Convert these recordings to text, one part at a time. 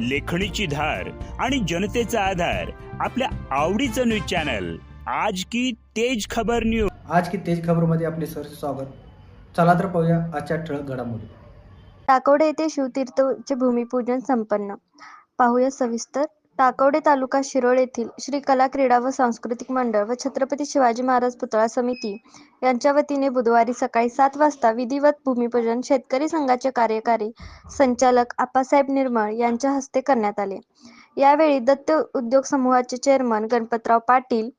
लेखणीची धार आणि जनतेचा आधार आपल्या आवडीचं न्यूज चॅनल. आज की तेज खबर न्यूज आज की तेज खबरमध्ये आपले सर स्वागत. चला तर पाहूया आजच्या ठळक घडामोडी. टाकवडे येथे शिवतीर्थचे भूमिपूजन संपन्न. पाहूया सविस्तर. टाकवडे तालुका शिरोळ येथील श्री कला क्रीडा व सांस्कृतिक मंडळ व छत्रपती शिवाजी महाराज पुतळा समिती यांच्या वतीने बुधवारी सकाळी सात वाजता विधिवत भूमिपूजन शेतकरी संघाचे कार्यकारी संचालक आप्पासाहेब निर्मळ यांच्या हस्ते करण्यात आले. यावेळी दत्त उद्योग समूहाचे चेअरमन गणपतराव पाटील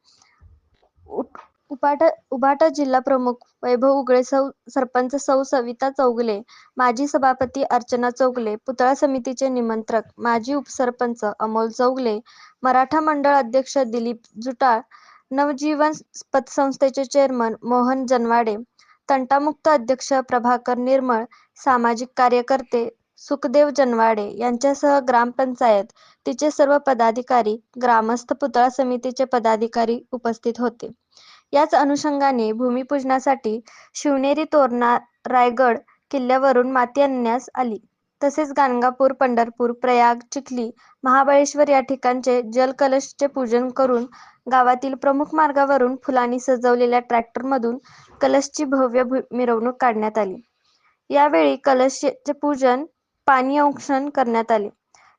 उपाटा उभाटा जिल्हा प्रमुख वैभव उगळे सौ सरपंच सौ सविता चौगले माजी सभापती अर्चना चौगले पुतळा समितीचे निमंत्रक माजी उपसरपंच अमोल चौगले मराठा मंडळ अध्यक्ष दिलीप जुटाळ नवजीवन पतसंस्थेचे चेअरमन मोहन जनवाडे तंटामुक्त अध्यक्ष प्रभाकर निर्मळ सामाजिक कार्यकर्ते सुखदेव जनवाडे यांच्यासह ग्रामपंचायत तिचे सर्व पदाधिकारी ग्रामस्थ पुतळा समितीचे पदाधिकारी उपस्थित होते. याच अनुषंगाने भूमिपूजनासाठी शिवनेरी तोरणा रायगड किल्ल्यावरून माती आणण्यास आली. तसेच गाणगापूर पंढरपूर प्रयाग चिखली महाबळेश्वर या ठिकाणचे जलकलशचे पूजन करून गावातील प्रमुख मार्गावरून फुलांनी सजवलेल्या ट्रॅक्टरमधून कलशची भव्य भू- मिरवणूक काढण्यात आली. यावेळी कलशचे पूजन पाणी औक्षण करण्यात आले.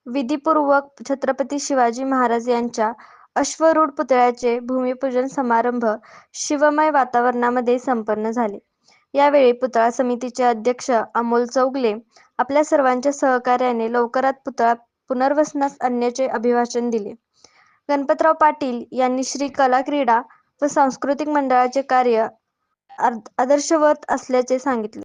विधीपूर्वक छत्रपती शिवाजी महाराज यांच्या अश्वरूढ पुतळ्याचे भूमिपूजन समारंभ शिवमय वातावरणामध्ये संपन्न झाले. यावेळी पुतळा समितीचे अध्यक्ष अमोल चौगले आपल्या सर्वांच्या सहकार्याने लवकरात पुतळा पुनर्वसनास आणण्याचे अभिभाषण दिले. गणपतराव पाटील यांनी श्री कला क्रीडा व सांस्कृतिक मंडळाचे कार्य आदर्शवत असल्याचे सांगितले.